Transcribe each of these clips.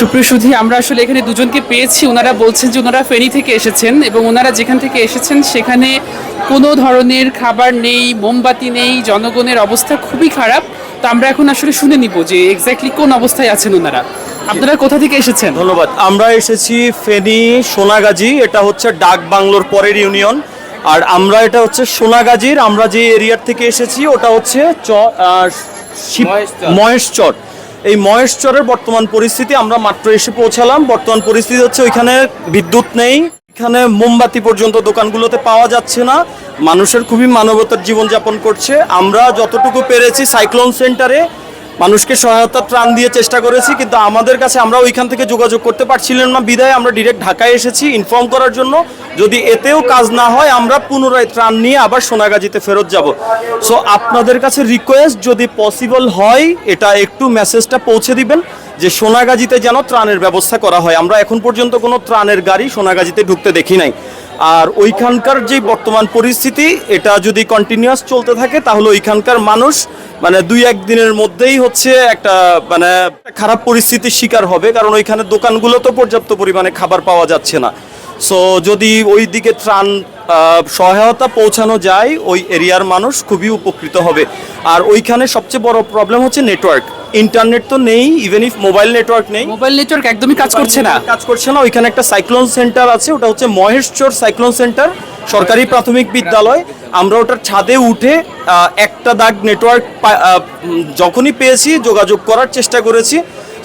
সুপ্রিয় সুধী আমরা আসলে এখানে দুজনকে পেয়েছি। ওনারা বলছেন যে ওনারা ফেনী থেকে এসেছেন এবং ওনারা যেখান থেকে এসেছেন সেখানে কোনো ধরনের খাবার নেই মোমবাতি নেই জনগণের অবস্থা খুবই খারাপ। তো আমরা এখন আসলে শুনে নিব যে এক্স্যাক্টলি কোন অবস্থায় আছেন ওনারা। আপনারা কোথা থেকে এসেছেন? ধন্যবাদ। আমরা এসেছি ফেনী সোনাগাজী এটা হচ্ছে ডাক বাংলোর পরের ইউনিয়ন। আর আমরা এটা হচ্ছে সোনাগাজীর আমরা যে এরিয়ার থেকে এসেছি ওটা হচ্ছে মহেশচর। এই মহেশ্বরের বর্তমান পরিস্থিতি, আমরা মাত্র এসে পৌঁছালাম। বর্তমান পরিস্থিতি হচ্ছে ওইখানে বিদ্যুৎ নেই। এখানে মোমবাতি পর্যন্ত দোকানগুলোতে পাওয়া যাচ্ছে না। মানুষের খুবই মানবতার জীবনযাপন করছে। আমরা যতটুকু পেরেছি সাইক্লোন সেন্টারে মানুষকে সহায়তা ত্রাণ দিয়ে চেষ্টা করেছি, কিন্তু আমাদের কাছে আমরা ওইখান থেকে যোগাযোগ করতে পারছিলাম না। বিদায়, আমরা ডিরেক্ট ঢাকায় এসেছি ইনফর্ম করার জন্য। যদি এতেও কাজ না হয়, আমরা পুনরায় ত্রাণ নিয়ে আবার সোনাগাজীতে ফেরত যাব। সো আপনাদের কাছে রিকোয়েস্ট যদি পসিবল হয়, এটা একটু মেসেজটা পৌঁছে দিবেন যে সোনাগাজীতে যেন ত্রাণের ব্যবস্থা করা হয়। আমরা এখন পর্যন্ত কোনো ত্রাণের গাড়ি সোনাগাজীতে ঢুকতে দেখি নাই। আর ওইখানকার যে বর্তমান পরিস্থিতি, এটা যদি কন্টিনিউয়াস চলতে থাকে, তাহলে ওইখানকার মানুষ মানে দুই এক দিনের মধ্যেই হচ্ছে একটা মানে খারাপ পরিস্থিতির শিকার হবে। কারণ ওইখানে দোকানগুলো তো পর্যাপ্ত পরিমাণে খাবার পাওয়া যাচ্ছে না। সো যদি ওই দিকে ত্রাণ সহায়তা পৌঁছানো যায় ওই এরিয়ার মানুষ খুবই উপকৃত হবে। আর ওইখানে সবচেয়ে বড় প্রবলেম হচ্ছে নেটওয়ার্ক ইন্টারনেট তো নেই ইভেন ইফ মোবাইল নেটওয়ার্ক নেই। মোবাইল নেটওয়ার্ক একদমই কাজ করছে না। কাজ করছে না। ওইখানে একটা সাইক্লোন সেন্টার আছে ওটা হচ্ছে মহেশচর সাইক্লোন সেন্টার সরকারি প্রাথমিক বিদ্যালয়। আমরা ওটার ছাদে উঠে একটা দাগ নেটওয়ার্ক যখনই পেয়েছি যোগাযোগ করার চেষ্টা করেছি।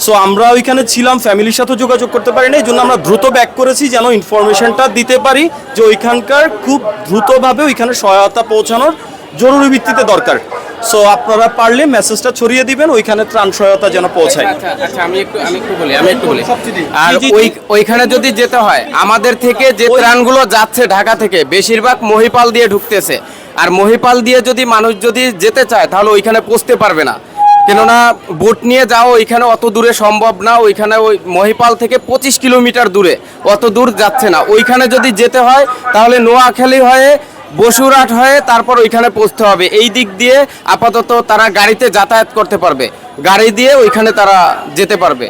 সো আমরা ওইখানে ছিলাম ফ্যামিলির সাথে যোগাযোগ করতে পারি না এই জন্য আমরা দ্রুত ব্যাক করেছি যেন ইনফরমেশনটা দিতে পারি যে ওইখানকার খুব দ্রুতভাবে ওইখানে সহায়তা পৌঁছানোর জরুরি ভিত্তিতে দরকার। সো আপনারা পারলে মেসেজটা ছড়িয়ে দিবেন ওইখানে ত্রাণ সহায়তা যেন পৌঁছায়। আচ্ছা আচ্ছা আমি একটু আমি একটু বলি আমি একটু বলি। আর। ওই ওইখানে যদি যেতে হয় আমাদের থেকে যে ত্রাণগুলো যাচ্ছে ঢাকা থেকে বেশিরভাগ মহিপাল দিয়ে ঢুকতেছে। আর মহিপাল দিয়ে যদি মানুষ যদি যেতে চায় তাহলে ওইখানে পৌঁছতে পারবে না। কেননা বোট নিয়ে যাও ওইখানে অত দূরে সম্ভব না ওইখানে ওই মহিপাল থেকে পঁচিশ কিলোমিটার দূরে অত দূর যাচ্ছে না। ওইখানে যদি যেতে হয় তাহলে নোয়াখালী হয়ে বসুরহাট হয়ে তারপর ওইখানে পৌঁছতে হবে। এই দিক দিয়ে আপাতত তারা গাড়িতে যাতায়াত করতে পারবে। গাড়ি দিয়ে ওইখানে তারা যেতে পারবে।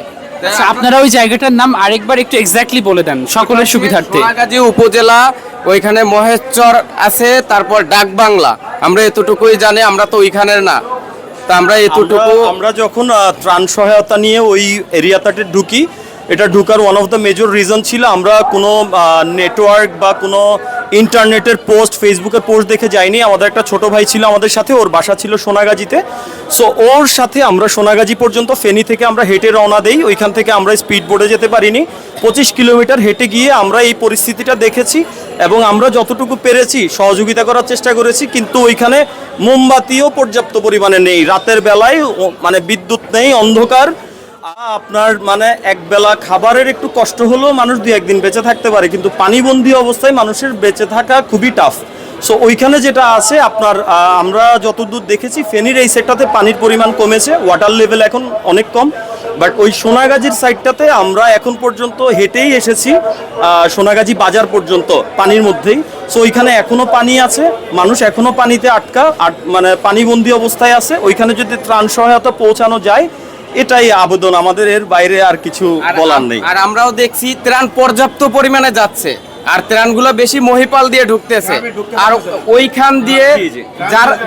আচ্ছা, আপনারা ওই জায়গাটার নাম আরেকবার একটু এক্স্যাক্টলি বলে দেন সকলের সুবিধার্থে। সোনাগাজী উপজেলা ওইখানে মহেশচর আছে তারপর ডাকবাংলা। আমরা এতটুকুই জানি আমরা তো ওইখানের না। তা আমরা এতটুকু আমরা- যখন ত্রাণ সহায়তা নিয়ে ওই এরিয়াটাতে ঢুকি, এটা ঢুকার one of the major reason ছিল আমরা কোনো নেটওয়ার্ক বা কোনো ইন্টারনেটের পোস্ট ফেসবুকের পোস্ট দেখে যাইনি। আমাদের একটা ছোট ভাই ছিল আমাদের সাথে, ওর বাসা ছিল সোনাগাজীতে। সো ওর সাথে আমরা সোনাগাজী পর্যন্ত ফেনী থেকে আমরা হেঁটে রওনা দেই। ওইখান থেকে আমরা স্পিড বোর্ডে যেতে পারিনি। পঁচিশ কিলোমিটার হেঁটে গিয়ে আমরা এই পরিস্থিতিটা দেখেছি। এবং আমরা যতটুকু পেরেছি, সহযোগিতা করার চেষ্টা করেছি, কিন্তু ওইখানে মোমবাতিও পর্যাপ্ত পরিমাণে নেই। রাতের বেলায় মানে বিদ্যুৎ নেই, অন্ধকার। আপনার মানে এক বেলা খাবারের একটু কষ্ট হলেও মানুষ দু একদিন বেঁচে থাকতে পারে, কিন্তু পানিবন্দী অবস্থায় মানুষের বেঁচে থাকা খুবই টাফ সো ওইখানে যেটা আছে, আপনার আমরা যতদূর দেখেছি, ফেনীর এই সেটটাতে পানির পরিমাণ কমেছে ওয়াটার লেভেল এখন অনেক কম। বাট ওই সোনাগাজীর সাইডটাতে আমরা এখন পর্যন্ত হেঁটেই এসেছি সোনাগাজি বাজার পর্যন্ত পানির মধ্যেই। সো ওইখানে এখনও পানি আছে মানুষ এখনও পানিতে আটকা আট মানে পানিবন্দি অবস্থায় আছে। ওইখানে যদি ত্রাণ সহায়তা পৌঁছানো যায় এটাই আবেদন আমাদের এর বাইরে আর কিছু বলার নেই। আর আমরাও দেখছি ত্রাণ পর্যাপ্ত পরিমাণে যাচ্ছে। আর ত্রাণগুলো বেশি মহিপাল দিয়ে ঢুকতেছে। আর ওইখান দিয়ে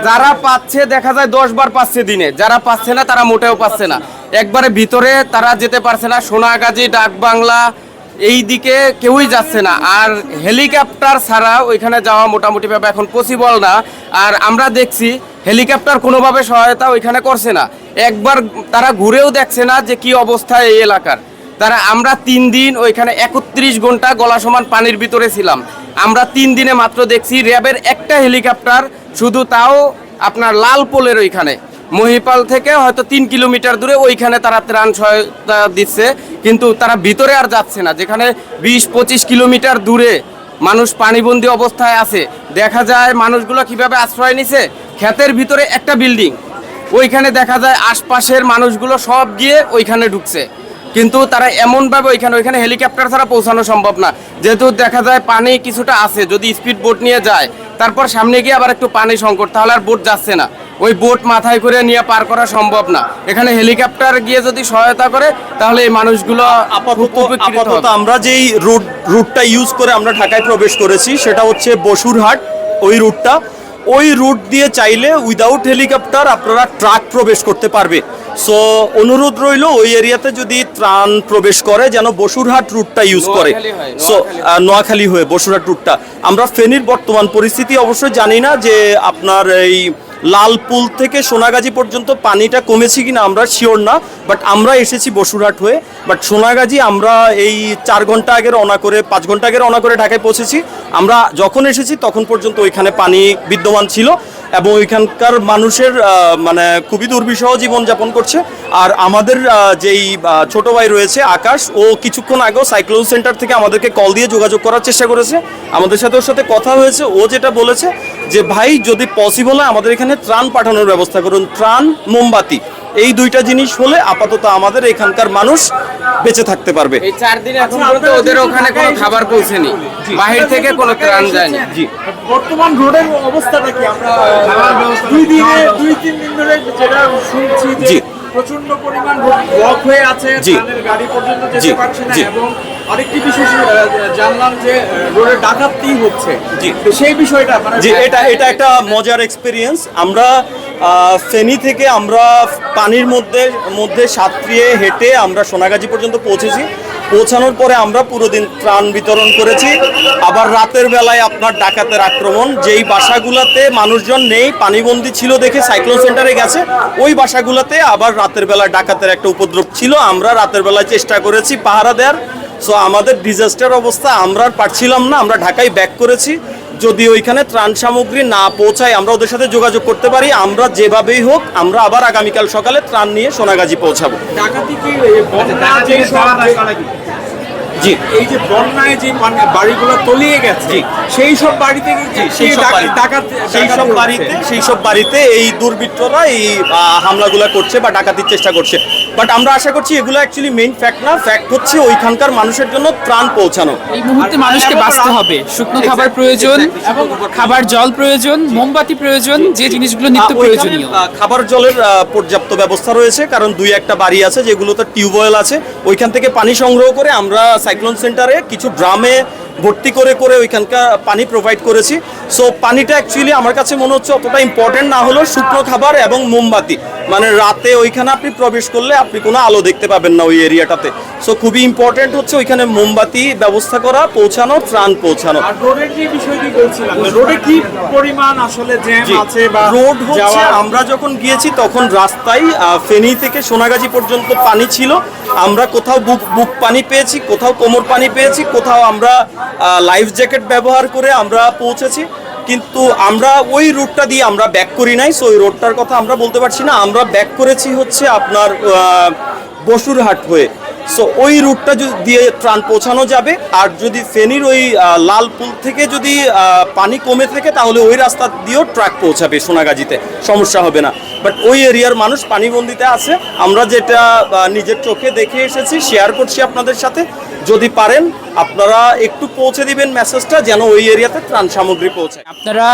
যারা পাচ্ছে দেখা যায় দশ বার পাচ্ছে দিনে। যারা পাচ্ছে না তারা মোটেও পাচ্ছে না। একবারে ভিতরে তারা যেতে পারছে না। সোনাগাজী ডাক বাংলা এই দিকে কেউই যাচ্ছে না। আর হেলিকপ্টার ছাড়া ওইখানে যাওয়া মোটামুটি ভাবে এখন পসিবল না। আর আমরা দেখছি হেলিকপ্টার কোনোভাবে সহায়তা ওইখানে করছে না। একবার তারা ঘুরেও দেখছে না যে কি অবস্থা এই এলাকার। তারা আমরা তিন দিন ওইখানে একত্রিশ ঘণ্টা গলা সমান পানির ভিতরে ছিলাম। আমরা তিন দিনে মাত্র দেখছি র্যাবের একটা হেলিকপ্টার শুধু তাও আপনার লাল পোলের ওইখানে। মহিপাল থেকে হয়তো তিন কিলোমিটার দূরে ওইখানে তারা ত্রাণ সহায়তা দিচ্ছে, কিন্তু তারা ভিতরে আর যাচ্ছে না। যেখানে বিশ পঁচিশ কিলোমিটার দূরে মানুষ পানিবন্দি অবস্থায় আছে। দেখা যায় মানুষগুলো কীভাবে আশ্রয় নিছে? ক্ষেতের ভিতরে একটা বিল্ডিং। ওইখানে দেখা যায় আশপাশের মানুষগুলো সব গিয়ে ওইখানে ঢুকছে। কিন্তু তারা এমনভাবে ওইখানে ওইখানে হেলিকপ্টার ছাড়া পৌঁছানো সম্ভব না। যেহেতু দেখা যায় পানি কিছুটা আছে যদি স্পিড বোট নিয়ে যায় তারপর সামনে গিয়ে আবার একটু পানি সংকট তাহলে আর বোট যাচ্ছে না। ওই বোট মাথায় করে নিয়ে পার করা সম্ভব না। এখানে হেলিকপ্টার গিয়ে যদি সহায়তা করে তাহলে এই মানুষগুলো আপাতত আপাতত আমরা যেই রুট রুটটা ইউজ করে আমরা ঢাকায় প্রবেশ করেছি সেটা হচ্ছে বসুরহাট ওই রুটটা ওই রুট দিয়ে চাইলে উইদাউট হেলিকপ্টার আপনারা ট্রাক প্রবেশ করতে পারবে। সো অনুরোধ রইল ওই এরিয়াতে যদি ত্রাণ প্রবেশ করে যেন বসুরহাট রুটটা ইউজ করে। সো নোয়াখালী। হয়ে। বসুরহাট রুটটা। আমরা ফেনীর বর্তমান পরিস্থিতি অবশ্যই জানি না যে আপনার এই লালপুল থেকে সোনাগাজী পর্যন্ত পানিটা কমেছে কিনা আমরা শিওর না বাট আমরা এসেছি বসুরহাট হয়ে। বাট সোনাগাজী আমরা এই চার ঘণ্টা আগে রওনা করে, পাঁচ ঘণ্টা আগে অনা করে ঢাকায় পৌঁছেছি। আমরা যখন এসেছি তখন পর্যন্ত ওইখানে পানি বিদ্যমান ছিল। এবং ওইখানকার মানুষের মানে খুবই দুর্বিষহ জীবনযাপন করছে। আর আমাদের যেই ছোট ভাই রয়েছে আকাশ, ও কিছুক্ষণ আগেও সাইক্লোন সেন্টার থেকে আমাদেরকে কল দিয়ে যোগাযোগ করার চেষ্টা করেছে। আমাদের সাথে ওর সাথে কথা হয়েছে, ও যেটা বলেছে যে, ভাই, যদি পসিবল হয় আমাদের এখানে ত্রাণ পাঠানোর ব্যবস্থা করুন। ত্রাণ, মোমবাতি। এই দুইটা জিনিস হলে আপাতত আমাদের এখানকার মানুষ বেঁচে থাকতে পারবে। এই চার দিন এখন পর্যন্ত ওদের ওখানে কোনো খাবার পৌঁছেনি। বাহির থেকে কোনো ত্রাণ যায়নি। জি। বর্তমান রোডের অবস্থাটা কি? আমরা দুই দিনে দুই তিন দিন ধরে যেটা শুনছি যে প্রচণ্ড পরিমাণ ব্লক হয়ে আছে। ধানের গাড়ি পর্যন্ত যেতে পারছে না এবং আরেকটি বিশেষ জানলাম যে রোডে ডাকাতি হচ্ছে। জি। তো সেই বিষয়টা মানে জি এটা এটা একটা মজার এক্সপিরিয়েন্স আমরা ফেনী থেকে আমরা পানির মধ্যে মধ্যে সাঁতরিয়ে হেঁটে আমরা সোনাগাজী পর্যন্ত পৌঁছেছি। পৌঁছানোর পরে আমরা পুরো দিন ত্রাণ বিতরণ করেছি। আবার রাতের বেলায় আপনার ডাকাতের আক্রমণ, যেই বাসাগুলোতে মানুষজন নেই, পানিবন্দি ছিল দেখে সাইক্লোন সেন্টারে গেছে, ওই বাসাগুলোতে আবার রাতের বেলায় ডাকাতের একটা উপদ্রব ছিল। আমরা রাতের বেলায় চেষ্টা করেছি পাহারা দেওয়ার সো আমাদের ডিজাস্টার অবস্থা আমরা আর পারছিলাম না, আমরা ঢাকায় ব্যাক করেছি। যদি ওইখানে ত্রাণ সামগ্রী না পৌঁছায় আমরা ওদের সাথে যোগাযোগ করতে পারি আমরা যেভাবেই হোক আমরা আবার আগামীকাল সকালে ত্রাণ নিয়ে সোনাগাজী পৌঁছাবো। জি। এই যে বন্যায় যে মানে বাড়িগুলো তলিয়ে গেছে সেই সব বাড়িতে সেই সব ডাকাত- সেই সব বাড়িতে সেই সব বাড়িতে এই দুর্বৃত্তরা এই হামলাগুলো করছে বা ডাকাতির চেষ্টা করছে। বাট আমরা আশা করছি এগুলো অ্যাকচুয়ালি মেইন ফ্যাক্ট না ফ্যাক্ট হচ্ছে ওইখানকার মানুষের জন্য ত্রাণ পৌঁছানো। এই মুহূর্তে মানুষকে বাঁচতে হবে। শুকনো খাবার প্রয়োজন এবং খাবার। জল প্রয়োজন মোমবাতি প্রয়োজন যে জিনিসগুলো নিত্য প্রয়োজনীয়। খাবার জলের আহ, পর্যাপ্ত ব্যবস্থা রয়েছে, কারণ দুই একটা বাড়ি আছে, যেগুলোতে টিউবওয়েল আছে। ওইখান থেকে পানি সংগ্রহ করে আমরা সাইক্লোন সেন্টারে কিছু ড্রামে ভর্তি করে করে ওইখানকার পানি প্রোভাইড করেছি। সো পানিটা অ্যাকচুয়ালি আমার কাছে মনে হচ্ছে অতটা ইম্পর্টেন্ট না হলেও শুকনো খাবার এবং মোমবাতি। মানে রাতে ওইখানে আপনি প্রবেশ করলে আপনি কোনো আলো দেখতে পাবেন না ওই এরিয়াটাতে। সো খুবই ইম্পর্টেন্ট হচ্ছে ওইখানে মোমবাতি ব্যবস্থা করা পৌঁছানো ত্রাণ পৌঁছানো। রোডে কি পরিমাণ আসলে জ্যাম আছে বা রোড হচ্ছে আমরা যখন গিয়েছি তখন রাস্তায় ফেনী থেকে সোনাগাজী পর্যন্ত পানি ছিল। আমরা কোথাও বুক বুক পানি পেয়েছি কোথাও কোমর পানি পেয়েছি কোথাও আমরা লাইফ জ্যাকেট ব্যবহার করে আমরা পৌঁছেছি। কিন্তু আমরা ওই রুটটা দিয়ে আমরা ব্যাক করি নাই সো ওই রোডটার কথা আমরা বলতে পারছি না। আমরা ব্যাক করেছি হচ্ছে আপনার বসুরহাট হয়ে। সো ওই রুটটা দিয়ে ত্রাণ পৌঁছানো যাবে, আর যদি ফেনীর ওই লাল পুল থেকে যদি পানি কমে থাকে, তাহলে ওই রাস্তা দিয়েও ট্রাক পৌঁছাবে সোনাগাজীতে। সমস্যা হবে না। বাট ওই এরিয়ার মানুষ পানিবন্দিতে আছে। আমরা যেটা নিজের চোখে দেখে এসেছি শেয়ার করছি আপনাদের সাথে। যদি পারেন আপনারা একটু পৌঁছে দিবেন মেসেজটা যেন ওই এরিয়াতে ত্রাণ সামগ্রী পৌঁছায়। আপনারা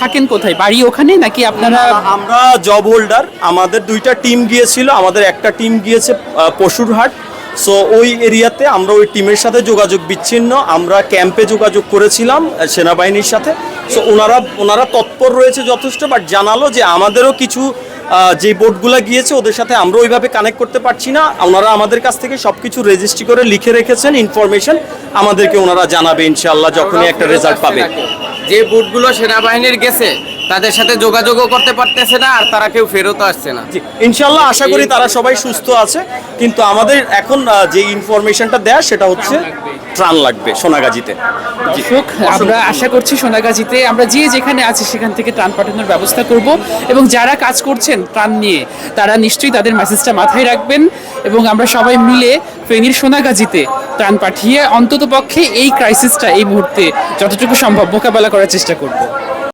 থাকেন কোথায়? বাড়ি ওখানে নাকি আপনারা আমরা জব হোল্ডার আমাদের দুইটা টিম গিয়েছিল আমাদের একটা টিম গিয়েছে পশুরহাট। সো ওই এরিয়াতে আমরা ওই টিমের সাথে যোগাযোগ বিচ্ছিন্ন আমরা ক্যাম্পে যোগাযোগ করেছিলাম সেনাবাহিনীর সাথে। সো ওনারা ওনারা তৎপর রয়েছে যথেষ্ট বাট জানালো যে আমাদেরও কিছু যে বোটগুলো গিয়েছে, ওদের সাথে আমরা ওইভাবে কানেক্ট করতে পারছি না ওনারা আমাদের কাছ থেকে সব কিছু রেজিস্ট্রি করে লিখে রেখেছেন ইনফরমেশন আমাদেরকে ওনারা জানাবে ইনশাল্লাহ যখনই একটা রেজাল্ট পাবে। যে বুটগুলো সেনাবাহিনীর গেছে তাদের সাথে যোগাযোগও করতে পারতেছে না আর তারা কেউ ফেরতও আসছে না। ইনশাল্লাহ আশা করি তারা সবাই সুস্থ আছে কিন্তু আমাদের এখন যে ইনফরমেশনটা দেয় সেটা হচ্ছে ত্রাণ লাগবে সোনাগাজীতে। আমরা আশা করছি সোনাগাজীতে আমরা যে যেখানে আছি সেখান থেকে ত্রাণ পাঠানোর ব্যবস্থা করব এবং যারা কাজ করছেন ত্রাণ নিয়ে তারা নিশ্চয়ই তাদের মেসেজটা মাথায় রাখবেন এবং আমরা সবাই মিলে ফেনীর সোনাগাজীতে ত্রাণ পাঠিয়ে অন্ততপক্ষে এই ক্রাইসিসটা এই মুহূর্তে যতটুকু সম্ভব মোকাবেলা করার চেষ্টা করব।